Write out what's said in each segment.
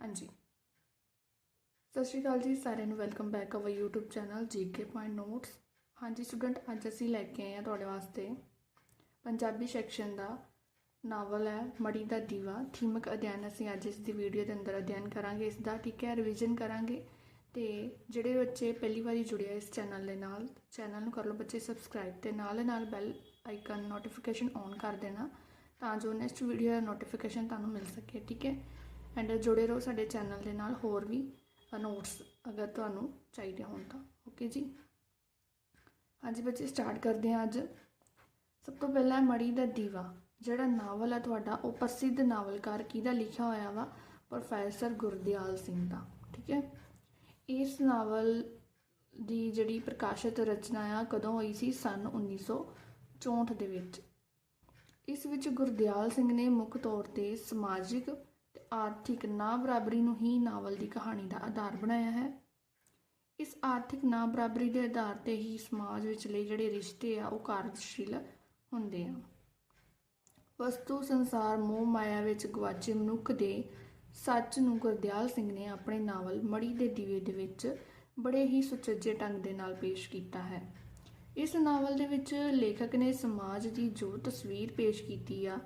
ਹਾਂਜੀ। ਸਤਿ ਸ਼੍ਰੀ ਅਕਾਲ ਜੀ, ਸਾਰਿਆਂ ਨੂੰ welcome back our YouTube channel GK point notes ਹਾਂਜੀ ਸਟੂਡੈਂਟ ਅੱਜ ਅਸੀਂ ਲੈ ਕੇ ਆਏ ਹਾਂ ਤੁਹਾਡੇ ਵਾਸਤੇ ਪੰਜਾਬੀ ਸੈਕਸ਼ਨ ਦਾ ਨਾਵਲ ਹੈ ਮੜੀ ਦਾ ਦੀਵਾ। ਥੀਮਕ ਅਧਿਐਨ ਅਸੀਂ ਅੱਜ ਇਸ ਦੀ ਵੀਡੀਓ ਦੇ ਅੰਦਰ ਅਧਿਐਨ ਕਰਾਂਗੇ, ਇਸ ਦਾ ਠੀਕ ਹੈ ਰਿਵੀਜ਼ਨ ਕਰਾਂਗੇ। ਤੇ ਜਿਹੜੇ ਬੱਚੇ ਪਹਿਲੀ ਵਾਰੀ ਜੁੜਿਆ ਇਸ ਚੈਨਲ ਦੇ ਨਾਲ ਚੈਨਲ ਨੂੰ ਕਰ ਲਓ ਬੱਚੇ ਸਬਸਕ੍ਰਾਈਬ ਤੇ ਨਾਲ ਨਾਲ ਬੈਲ ਆਈਕਨ ਨੋਟੀਫਿਕੇਸ਼ਨ ਔਨ ਕਰ ਦੇਣਾ ਤਾਂ ਜੋ ਨੈਕਸਟ ਵੀਡੀਓ ਦਾ ਨੋਟੀਫਿਕੇਸ਼ਨ ਤੁਹਾਨੂੰ ਮਿਲ ਸਕੇ, ਠੀਕ ਹੈ? ਐਂਡ ਜੁੜੇ ਰਹੋ ਸਾਡੇ ਚੈਨਲ ਦੇ ਨਾਲ ਹੋਰ ਵੀ ਨੋਟਸ ਅਗਰ ਤੁਹਾਨੂੰ ਚਾਹੀਦੇ ਹੋਣ ਤਾਂ ਓਕੇ ਜੀ? ਹਾਂਜੀ ਬੱਚੇ ਸਟਾਰਟ ਕਰਦੇ ਹਾਂ ਅੱਜ। ਸਭ ਤੋਂ ਪਹਿਲਾਂ ਮੜੀ ਦਾ ਦੀਵਾ। ਜਿਹੜਾ ਨਾਵਲ ਆ ਤੁਹਾਡਾ, ਉਹ ਪ੍ਰਸਿੱਧ ਨਾਵਲਕਾਰ ਕਿਹਦਾ ਲਿਖਿਆ ਹੋਇਆ ਵਾ? ਪ੍ਰੋਫੈਸਰ ਗੁਰਦਿਆਲ ਸਿੰਘ ਦਾ, ਠੀਕ ਹੈ? ਇਸ ਨਾਵਲ ਦੀ ਜਿਹੜੀ ਪ੍ਰਕਾਸ਼ਿਤ ਰਚਨਾ ਆ, ਕਦੋਂ ਹੋਈ ਸੀ? ਸਨ 1964 ਦੇ ਵਿੱਚ। ਇਸ ਵਿੱਚ ਗੁਰਦਿਆਲ ਸਿੰਘ ਨੇ ਮੁੱਖ ਤੌਰ ਤੇ ਸਮਾਜਿਕ ਆਰਥਿਕ ਨਾ ਬਰਾਬਰੀ ਨੂੰ ਹੀ ਨਾਵਲ ਦੀ ਕਹਾਣੀ ਦਾ ਆਧਾਰ ਬਣਾਇਆ ਹੈ। ਇਸ ਆਰਥਿਕ ਨਾ ਬਰਾਬਰੀ ਦੇ ਆਧਾਰ ਤੇ ਹੀ ਸਮਾਜ ਵਿਚਲੇ ਜਿਹੜੇ ਰਿਸ਼ਤੇ ਆ, ਉਹ ਕਾਰਜਸ਼ੀਲ ਹੁੰਦੇ ਆ। ਵਸਤੂ, ਸੰਸਾਰ, ਮੋਹ, ਮਾਇਆ ਵਿੱਚ ਗਵਾਚੇ ਮਨੁੱਖ ਦੇ ਸੱਚ ਨੂੰ ਗੁਰਦਿਆਲ ਸਿੰਘ ਨੇ ਆਪਣੇ ਨਾਵਲ ਮੜੀ ਦੇ ਦੀਵੇ ਦੇ ਵਿੱਚ ਬੜੇ ਹੀ ਸੁਚੱਜੇ ਢੰਗ ਦੇ ਨਾਲ ਪੇਸ਼ ਕੀਤਾ ਹੈ। ਇਸ ਨਾਵਲ ਦੇ ਵਿੱਚ ਲੇਖਕ ਨੇ ਸਮਾਜ ਦੀ ਜੋ ਤਸਵੀਰ ਪੇਸ਼ ਕੀਤੀ ਆ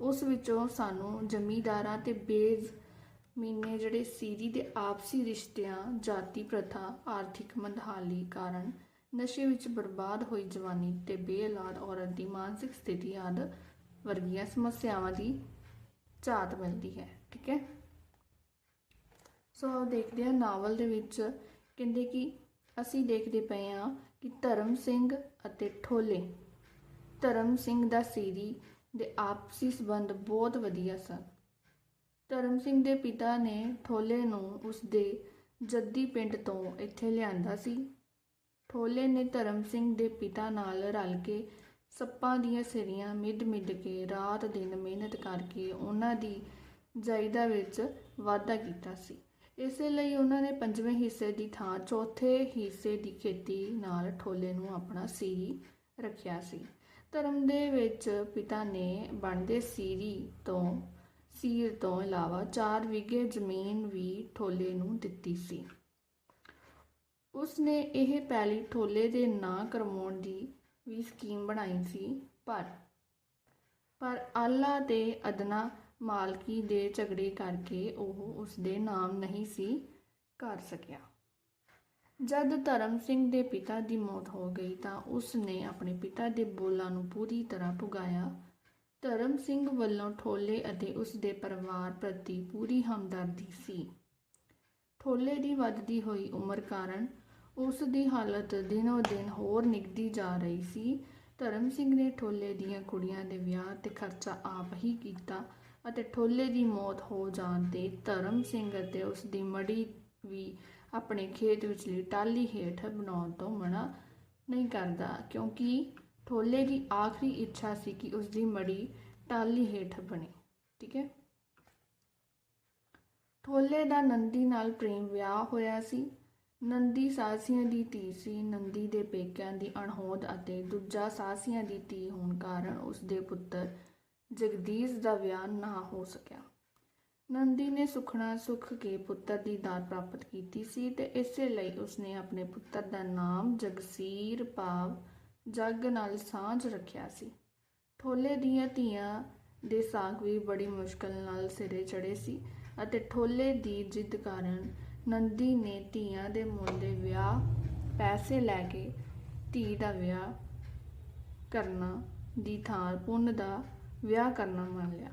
ਉਸ ਵਿੱਚੋਂ ਸਾਨੂੰ ਜ਼ਮੀਂਦਾਰਾਂ ਤੇ ਬੇਜ਼ਮੀਨੇ ਜਿਹੜੇ ਸੀਰੀ ਦੇ ਆਪਸੀ ਰਿਸ਼ਤਿਆਂ, ਜਾਤੀ ਪ੍ਰਥਾ, ਆਰਥਿਕ ਮੰਦਹਾਲੀ ਕਾਰਨ ਨਸ਼ੇ ਵਿੱਚ ਬਰਬਾਦ ਹੋਈ ਜਵਾਨੀ ਤੇ ਬੇਔਲਾਦ ਔਰਤ ਦੀ ਮਾਨਸਿਕ ਸਥਿਤੀ ਆਦਿ ਵਰਗੀਆਂ ਸਮੱਸਿਆਵਾਂ ਦੀ ਝਾਤ ਮਿਲਦੀ ਹੈ, ਠੀਕ ਹੈ? ਸੋ ਆਓ ਦੇਖਦੇ ਹਾਂ ਨਾਵਲ ਦੇ ਵਿੱਚ ਕਹਿੰਦੇ ਕਿ ਅਸੀਂ ਦੇਖਦੇ ਪਏ ਹਾਂ ਕਿ ਧਰਮ ਸਿੰਘ ਅਤੇ ਠੋਲੇ। ਧਰਮ ਸਿੰਘ ਦਾ ਸੀਰੀ ਦੇ ਆਪਸੀ ਸਬੰਧ ਬਹੁਤ ਵਧੀਆ ਸਨ। ਧਰਮ ਸਿੰਘ ਦੇ ਪਿਤਾ ਨੇ ਠੋਲੇ ਨੂੰ ਉਸ ਦੇ ਜੱਦੀ ਪਿੰਡ ਤੋਂ ਇੱਥੇ ਲਿਆਂਦਾ ਸੀ। ਠੋਲੇ ਨੇ ਧਰਮ ਸਿੰਘ ਦੇ ਪਿਤਾ ਨਾਲ ਰਲ ਕੇ ਸੱਪਾਂ ਦੀਆਂ ਸਿਰੀਆਂ ਮਿੱਧ-ਮਿੱਧ ਕੇ ਰਾਤ ਦਿਨ ਮਿਹਨਤ ਕਰਕੇ ਉਹਨਾਂ ਦੀ ਜਾਇਦਾ ਵਿੱਚ ਵਾਧਾ ਕੀਤਾ ਸੀ। ਇਸੇ ਲਈ ਉਹਨਾਂ ਨੇ ਪੰਜਵੇਂ ਹਿੱਸੇ ਦੀ ਥਾਂ ਚੌਥੇ ਹਿੱਸੇ ਦੀ ਖੇਤੀ ਨਾਲ ਠੋਲੇ ਨੂੰ ਆਪਣਾ ਸੀਰੀ ਰੱਖਿਆ ਸੀ। ਧਰਮ ਦੇ ਵਿੱਚ ਪਿਤਾ ਨੇ ਬਣਦੇ ਸੀਰੀ ਤੋਂ, ਸੀਰ ਤੋਂ ਇਲਾਵਾ 4 ਵਿਗੇ ਜ਼ਮੀਨ ਵੀ ਠੋਲੇ ਨੂੰ ਦਿੱਤੀ ਸੀ। ਉਸ ਨੇ ਇਹ ਪੈਲੀ ਠੋਲੇ ਦੇ ਨਾਂ ਕਰਵਾਉਣ ਦੀ ਵੀ ਸਕੀਮ ਬਣਾਈ ਸੀ, ਪਰ ਪਰ ਆਲਾ ਤੇ ਅਦਨਾ ਮਾਲਕੀ ਦੇ ਝਗੜੇ ਕਰਕੇ ਉਹ ਉਸ ਦੇ ਨਾਮ ਨਹੀਂ ਸੀ ਕਰ ਸਕਿਆ। ਜਦ ਧਰਮ ਸਿੰਘ ਦੇ ਪਿਤਾ ਦੀ ਮੌਤ ਹੋ ਗਈ ਤਾਂ ਉਸ ਨੇ ਆਪਣੇ ਪਿਤਾ ਦੇ ਬੋਲਾਂ ਨੂੰ ਪੂਰੀ ਤਰ੍ਹਾਂ ਪੁਗਾਇਆ। ਧਰਮ ਸਿੰਘ ਵੱਲੋਂ ਠੋਲੇ ਅਤੇ ਉਸ ਦੇ ਪਰਿਵਾਰ ਪ੍ਰਤੀ ਪੂਰੀ ਹਮਦਰਦੀ ਸੀ। ਠੋਲੇ ਦੀ ਵੱਧਦੀ ਹੋਈ ਉਮਰ ਕਾਰਨ ਉਸ ਦੀ ਹਾਲਤ ਦਿਨੋ ਦਿਨ ਹੋਰ ਨਿਗਦੀ ਜਾ ਰਹੀ ਸੀ। ਧਰਮ ਸਿੰਘ ਨੇ ਠੋਲੇ ਦੀਆਂ ਕੁੜੀਆਂ ਦੇ ਵਿਆਹ ਤੇ ਖਰਚਾ ਆਪ ਹੀ ਕੀਤਾ ਅਤੇ ਠੋਲੇ ਦੀ ਮੌਤ ਹੋ ਜਾਣ ਤੇ ਧਰਮ ਸਿੰਘ ਅਤੇ ਉਸ ਦੀ ਮੜੀ ਵੀ ਆਪਣੇ ਖੇਤ ਵਿਚਲੀ ਟਾਲੀ ਹੇਠ ਬਣਾਉਣ ਤੋਂ ਮਨਾ ਨਹੀਂ ਕਰਦਾ, ਕਿਉਂਕਿ ਠੋਲੇ ਦੀ ਆਖਰੀ ਇੱਛਾ ਸੀ ਕਿ ਉਸ ਦੀ ਮੜੀ ਟਾਲੀ ਹੇਠ ਬਣੇ, ਠੀਕ ਹੈ? ਠੋਲੇ ਦਾ ਨੰਦੀ ਨਾਲ ਪ੍ਰੇਮ ਵਿਆਹ ਹੋਇਆ ਸੀ। ਨੰਦੀ ਸਾਸੀਆਂ ਦੀ ਧੀ ਸੀ, ਨੰਦੀ ਦੇ ਪੇਕਿਆਂ ਦੀ ਅਣਹੋਂਦ ਅਤੇ ਦੂਜਾ ਸਾਸੀਆਂ ਦੀ ਧੀ ਹੋਣ ਕਾਰਨ ਉਸ ਦੇ ਪੁੱਤਰ ਜਗਦੀਸ਼ ਦਾ ਵਿਆਹ ਨਾ ਹੋ ਸਕਿਆ। ਨੰਦੀ ਨੇ ਸੁਖਣਾ ਸੁਖ ਕੇ ਪੁੱਤਰ ਦੀ ਦਾਤ ਪ੍ਰਾਪਤ ਕੀਤੀ ਸੀ ਤੇ ਇਸੇ ਲਈ ਉਸਨੇ ਆਪਣੇ ਪੁੱਤਰ ਦਾ ਨਾਮ ਜਗਸੀਰ ਭਾਵ ਜੱਗ ਨਾਲ ਸਾਂਝ ਰੱਖਿਆ ਸੀ। ਠੋਲੇ ਦੀਆਂ ਧੀਆਂ ਦੇ ਸਾਗ ਵੀ ਬੜੀ ਮੁਸ਼ਕਲ ਨਾਲ ਸਿਰੇ ਚੜੇ ਸੀ ਅਤੇ ਠੋਲੇ ਦੀ ਜਿੱਦ ਕਾਰਨ ਨੰਦੀ ਨੇ ਧੀਆਂ ਦੇ ਮੁੰਡੇ ਦੇ ਵਿਆਹ, ਪੈਸੇ ਲੈ ਕੇ ਧੀ ਦਾ ਵਿਆਹ ਕਰਨਾ ਦੀ ਥਾਂ ਪੁੰਨ ਦਾ ਵਿਆਹ ਕਰਨਾ ਮੰਨ ਲਿਆ।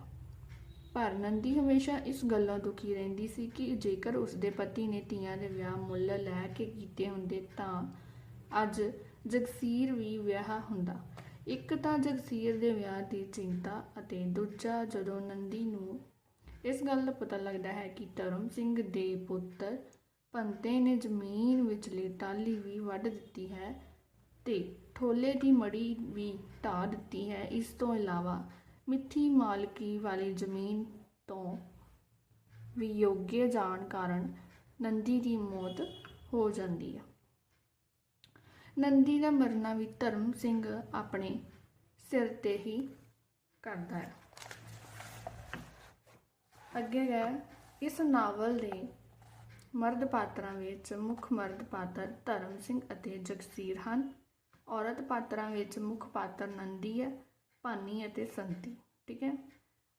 ਪਰ ਨੰਦੀ ਹਮੇਸ਼ਾ ਇਸ ਗੱਲੋਂ ਦੁਖੀ ਰਹਿੰਦੀ ਸੀ ਕਿ ਜੇਕਰ ਉਸਦੇ ਪਤੀ ਨੇ ਧੀਆਂ ਦੇ ਵਿਆਹ ਮੁੱਲ ਲੈ ਕੇ ਕੀਤੇ ਹੁੰਦੇ ਤਾਂ ਅੱਜ ਜਗਸੀਰ ਵੀ ਵਿਆਹ ਹੁੰਦਾ। ਇੱਕ ਤਾਂ ਜਗਸੀਰ ਦੇ ਵਿਆਹ ਦੀ ਚਿੰਤਾ ਅਤੇ ਦੂਜਾ ਜਦੋਂ ਨੰਦੀ ਨੂੰ ਇਸ ਗੱਲ ਦਾ ਪਤਾ ਲੱਗਦਾ ਹੈ ਕਿ ਧਰਮ ਸਿੰਘ ਦੇ ਪੁੱਤਰ ਪੰਤੇ ਨੇ ਜ਼ਮੀਨ ਵਿਚਲੀ ਟਾਲੀ ਵੀ ਵੱਢ ਦਿੱਤੀ ਹੈ ਤੇ ਠੋਲੇ ਦੀ ਮੜੀ ਵੀ ਢਾ ਦਿੱਤੀ ਹੈ। ਇਸ ਤੋਂ ਇਲਾਵਾ ਮਿੱਠੀ ਮਾਲਕੀ ਵਾਲੀ ਜ਼ਮੀਨ ਤੋਂ ਵੀ ਯੋਗਯ ਜਾਣ ਕਾਰਨ ਨੰਦੀ ਦੀ ਮੌਤ ਹੋ ਜਾਂਦੀ ਹੈ ਨੰਦੀ ਦਾ ਮਰਨਾ ਵੀ ਧਰਮ ਸਿੰਘ ਆਪਣੇ ਸਿਰ ਤੇ ਹੀ ਕਰਦਾ ਹੈ। ਅੱਗੇ ਗਏ ਇਸ ਨਾਵਲ ਦੇ ਮਰਦ ਪਾਤਰਾਂ ਵਿੱਚ ਮੁੱਖ ਮਰਦ ਪਾਤਰ ਧਰਮ ਸਿੰਘ ਅਤੇ ਜਗਸੀਰ ਹਨ। ਔਰਤ ਪਾਤਰਾਂ ਵਿੱਚ ਮੁੱਖ ਪਾਤਰ ਨੰਦੀ ਹੈ। ਭਾਨੀ ਅਤੇ ਸੰਤੀ, ਠੀਕ ਹੈ?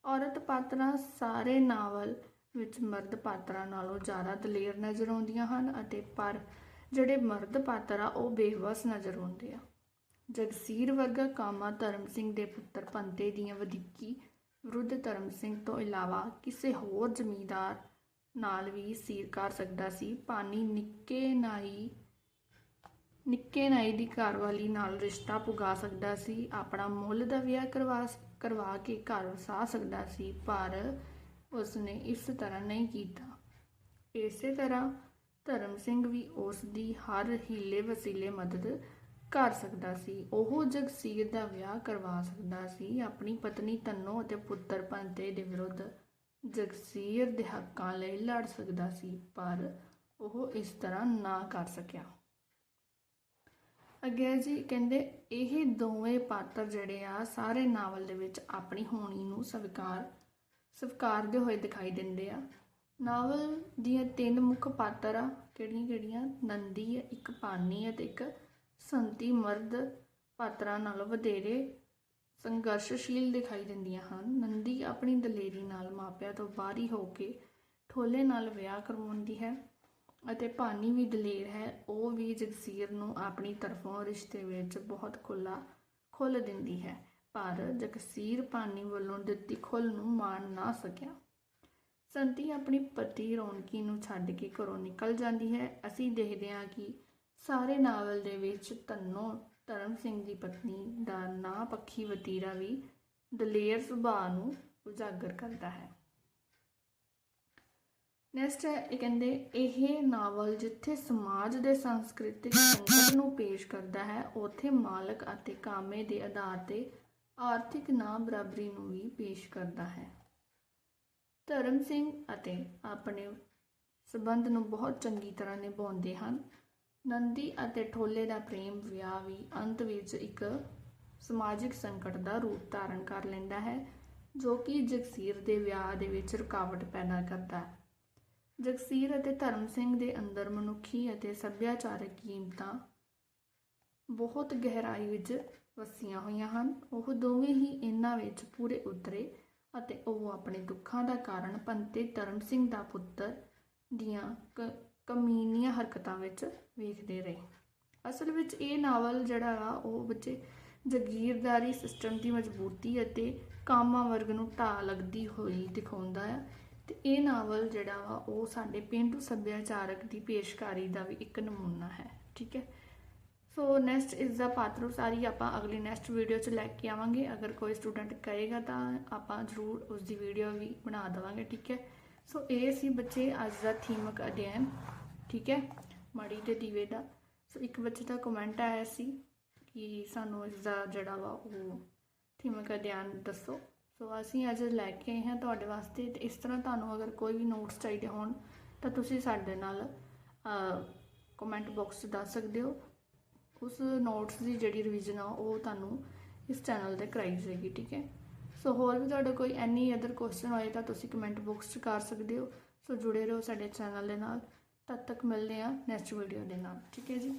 ਔਰਤ ਪਾਤਰਾਂ ਸਾਰੇ ਨਾਵਲ ਵਿੱਚ ਮਰਦ ਪਾਤਰਾਂ ਨਾਲੋਂ ਜ਼ਿਆਦਾ ਦਲੇਰ ਨਜ਼ਰ ਆਉਂਦੀਆਂ ਹਨ ਅਤੇ ਪਰ ਜਿਹੜੇ ਮਰਦ ਪਾਤਰ ਆ, ਉਹ ਬੇਵਸ ਨਜ਼ਰ ਆਉਂਦੇ ਆ। ਜਗਸੀਰ ਵਰਗਾ ਕਾਮਾ ਧਰਮ ਸਿੰਘ ਦੇ ਪੁੱਤਰ ਪੰਤੇ ਦੀਆਂ ਵਧੀਕੀ ਵਿਰੁੱਧ ਧਰਮ ਸਿੰਘ ਤੋਂ ਇਲਾਵਾ ਕਿਸੇ ਹੋਰ ਜ਼ਮੀਂਦਾਰ ਨਾਲ ਵੀ ਸੀਰ ਕਰ ਸਕਦਾ ਸੀ। ਪਾਣੀ ਨਿੱਕੇ ਨਾਈ ਨਿੱਕੇ ਨਾਈ ਦੀ ਘਰਵਾਲੀ ਨਾਲ ਰਿਸ਼ਤਾ ਪੁਗਾ ਸਕਦਾ ਸੀ, ਆਪਣਾ ਮੁੱਲ ਦਾ ਵਿਆਹ ਕਰਵਾ ਕਰਵਾ ਕੇ ਘਰ ਵਸਾ ਸਕਦਾ ਸੀ, ਪਰ ਉਸਨੇ ਇਸ ਤਰ੍ਹਾਂ ਨਹੀਂ ਕੀਤਾ। ਇਸੇ ਤਰ੍ਹਾਂ ਧਰਮ ਸਿੰਘ ਵੀ ਉਸ ਦੀ ਹਰ ਹੀਲੇ ਵਸੀਲੇ ਮਦਦ ਕਰ ਸਕਦਾ ਸੀ। ਉਹ ਜਗਸੀਰ ਦਾ ਵਿਆਹ ਕਰਵਾ ਸਕਦਾ ਸੀ। ਆਪਣੀ ਪਤਨੀ ਤੰਨੋ ਅਤੇ ਪੁੱਤਰ ਪੰਤੇ ਦੇ ਵਿਰੁੱਧ ਜਗਸੀਰ ਦੇ ਹੱਕਾਂ ਲਈ ਲੜ ਸਕਦਾ ਸੀ, ਪਰ ਉਹ ਇਸ ਤਰ੍ਹਾਂ ਨਾ ਕਰ ਸਕਿਆ। ਅੱਗੇ ਜੀ ਕਹਿੰਦੇ ਇਹ ਦੋਵੇਂ ਪਾਤਰ ਜਿਹੜੇ ਆ, ਸਾਰੇ ਨਾਵਲ ਦੇ ਵਿੱਚ ਆਪਣੀ ਹੋਣੀ ਨੂੰ ਸਵੀਕਾਰ, ਸਵੀਕਾਰਦੇ ਹੋਏ ਦਿਖਾਈ ਦਿੰਦੇ ਆ। ਨਾਵਲ ਦੀਆਂ ਤਿੰਨ ਮੁੱਖ ਪਾਤਰ ਆ, ਕਿਹੜੀਆਂ ਕਿਹੜੀਆਂ? ਨੰਦੀ ਹੈ ਇੱਕ ਪਾਨੀ ਹੈ ਤੇ ਇੱਕ ਸੰਤੀ ਮਰਦ ਪਾਤਰਾਂ ਨਾਲੋਂ ਵਧੇਰੇ ਸੰਘਰਸ਼ਸ਼ੀਲ ਦਿਖਾਈ ਦਿੰਦੀਆਂ ਹਨ। ਨੰਦੀ ਆਪਣੀ ਦਲੇਰੀ ਨਾਲ ਮਾਪਿਆਂ ਤੋਂ ਬਾਹਰੀ ਹੋ ਕੇ ਠੋਲੇ ਨਾਲ ਵਿਆਹ ਕਰਵਾਉਂਦੀ ਹੈ। ਅਤੇ ਭਾਨੀ ਵੀ ਦਲੇਰ ਹੈ, ਉਹ ਵੀ ਜਗਸੀਰ ਨੂੰ ਆਪਣੀ ਤਰਫੋਂ ਰਿਸ਼ਤੇ ਵਿੱਚ ਬਹੁਤ ਖੁੱਲਾ ਖੁੱਲ ਦਿੰਦੀ ਹੈ, ਪਰ ਜਗਸੀਰ ਭਾਨੀ ਵੱਲੋਂ ਦਿੱਤੀ ਖੁੱਲ ਨੂੰ ਮਾਣ ਨਾ ਸਕਿਆ। ਸੰਤੀ ਆਪਣੀ ਪਤੀ ਰੌਣਕੀ ਨੂੰ ਛੱਡ ਕੇ ਘਰੋਂ ਨਿਕਲ ਜਾਂਦੀ ਹੈ। ਅਸੀਂ ਦੇਖਦੇ ਹਾਂ ਕਿ ਸਾਰੇ ਨਾਵਲ ਦੇ ਵਿੱਚ ਤੰਨੋ ਧਰਮ ਸਿੰਘ ਦੀ ਪਤਨੀ ਦਾ ਨਾਂ ਪੱਖੀ ਵਤੀਰਾ ਵੀ ਦਲੇਰ ਸੁਭਾਅ ਨੂੰ ਉਜਾਗਰ ਕਰਦਾ ਹੈ। ਨੈਕਸਟ ਹੈ, ਇਹ ਕਹਿੰਦੇ, ਇਹ ਨਾਵਲ ਜਿੱਥੇ ਸਮਾਜ ਦੇ ਸੰਸਕ੍ਰਿਤਿਕ ਸੰਕਟ ਨੂੰ ਪੇਸ਼ ਕਰਦਾ ਹੈ, ਉੱਥੇ ਮਾਲਕ ਅਤੇ ਕਾਮੇ ਦੇ ਆਧਾਰ ਤੇ ਆਰਥਿਕ ਨਾ ਬਰਾਬਰੀ ਨੂੰ ਵੀ ਪੇਸ਼ ਕਰਦਾ ਹੈ। ਧਰਮ ਸਿੰਘ ਅਤੇ ਆਪਣੇ ਸਬੰਧ ਨੂੰ ਬਹੁਤ ਚੰਗੀ ਤਰ੍ਹਾਂ ਨਿਭਾਉਂਦੇ ਹਨ। ਨੰਦੀ ਅਤੇ ਠੋਲੇ ਦਾ ਪ੍ਰੇਮ ਵਿਆਹ ਵੀ ਅੰਤ ਵਿੱਚ ਇੱਕ ਸਮਾਜਿਕ ਸੰਕਟ ਦਾ ਰੂਪ ਧਾਰਨ ਕਰ ਲੈਂਦਾ ਹੈ, ਜੋ ਕਿ ਜਗਸੀਰ ਦੇ ਵਿਆਹ ਦੇ ਵਿੱਚ ਰੁਕਾਵਟ ਪੈਦਾ ਕਰਦਾ ਹੈ। ਜਗਸੀਰ ਅਤੇ ਧਰਮ ਸਿੰਘ ਦੇ ਅੰਦਰ ਮਨੁੱਖੀ ਅਤੇ ਸੱਭਿਆਚਾਰਕ ਕੀਮਤਾਂ ਬਹੁਤ ਗਹਿਰਾਈ ਵਿੱਚ ਵਸੀਆਂ ਹੋਈਆਂ ਹਨ। ਉਹ ਦੋਵੇਂ ਹੀ ਇਹਨਾਂ ਵਿੱਚ ਪੂਰੇ ਉਤਰੇ ਅਤੇ ਉਹ ਆਪਣੇ ਦੁੱਖਾਂ ਦਾ ਕਾਰਨ ਪੰਤੇ ਧਰਮ ਸਿੰਘ ਦਾ ਪੁੱਤਰ ਦੀਆਂ ਕ- ਕਮੀਨੀਆਂ ਹਰਕਤਾਂ ਵਿੱਚ ਵੇਖਦੇ ਰਹੇ। ਅਸਲ ਵਿੱਚ ਇਹ ਨਾਵਲ ਜਿਹੜਾ ਵਾ, ਉਹ ਬੱਚੇ ਜਗੀਰਦਾਰੀ ਸਿਸਟਮ ਦੀ ਮਜ਼ਬੂਤੀ ਅਤੇ ਕਾਮਾ ਵਰਗ ਨੂੰ ਢਾਹ ਲੱਗਦੀ ਹੋਈ ਦਿਖਾਉਂਦਾ ਹੈ ਤੇ ਇਹ ਨਾਵਲ ਜਿਹੜਾ ਵਾ, ਉਹ ਸਾਡੇ ਪੇਂਡੂ ਸੱਭਿਆਚਾਰਕ ਦੀ ਪੇਸ਼ਕਾਰੀ ਦਾ ਵੀ ਇੱਕ ਨਮੂਨਾ ਹੈ, ਠੀਕ ਹੈ? ਸੋ ਨੈਕਸਟ ਇਸ ਦਾ ਪਾਤਰੋ ਸਾਰੀ ਆਪਾਂ ਅਗਲੀ ਨੈਕਸਟ ਵੀਡੀਓ 'ਚ ਲੈ ਕੇ ਆਵਾਂਗੇ। ਅਗਰ ਕੋਈ ਸਟੂਡੈਂਟ ਕਹੇਗਾ ਤਾਂ ਆਪਾਂ ਜ਼ਰੂਰ ਉਸ ਦੀ ਵੀਡੀਓ ਵੀ ਬਣਾ ਦੇਵਾਂਗੇ, ਠੀਕ ਹੈ? ਸੋ ਇਹ ਸੀ ਬੱਚੇ ਅੱਜ ਦਾ ਥੀਮਕ ਅਧਿਐਨ, ਠੀਕ ਹੈ? ਮੜੀ ਤੇ ਦੀਵੇ ਦਾ। ਸੋ ਇੱਕ ਬੱਚੇ ਦਾ ਕਮੈਂਟ ਆਇਆ ਸੀ ਕਿ ਸਾਨੂੰ ਇਸ ਦਾ ਜਿਹੜਾ ਵਾ ਉਹ ਥੀਮਕ ਅਧਿਐਨ ਦੱਸੋ। ਸੋ ਅਸੀਂ ਅੱਜ ਲੈ ਕੇ ਆਏ ਹਾਂ ਤੁਹਾਡੇ ਵਾਸਤੇ ਤੇ ਇਸ ਤਰ੍ਹਾਂ ਤੁਹਾਨੂੰ ਅਗਰ ਕੋਈ ਵੀ ਨੋਟਸ ਚਾਹੀਦੇ ਹੋਣ, ਤਾਂ ਤੁਸੀਂ ਸਾਡੇ ਨਾਲ ਕਮੈਂਟ ਬਾਕਸ 'ਚ ਦੱਸ ਸਕਦੇ ਹੋ। ਉਸ ਨੋਟਸ ਦੀ ਜਿਹੜੀ ਰਿਵੀਜ਼ਨ ਆ, ਉਹ ਤੁਹਾਨੂੰ ਇਸ ਚੈਨਲ ਤੇ ਕਰਾਈ ਜਾਏਗੀ, ਠੀਕ ਹੈ? ਸੋ ਹੋਰ ਵੀ ਤੁਹਾਡਾ ਕੋਈ ਐਨੀ ਅਦਰ ਕੁਐਸਚਨ ਹੋਏ ਤਾਂ ਤੁਸੀਂ ਕਮੈਂਟ ਬਾਕਸ 'ਚ ਕਰ ਸਕਦੇ ਹੋ। ਸੋ ਜੁੜੇ ਰਹੋ ਸਾਡੇ ਚੈਨਲ ਦੇ ਨਾਲ। ਤਦ ਤੱਕ ਮਿਲਦੇ ਆ ਨੈਕਸਟ ਵੀਡੀਓ ਦੇ ਨਾਲ, ਠੀਕ ਹੈ ਜੀ?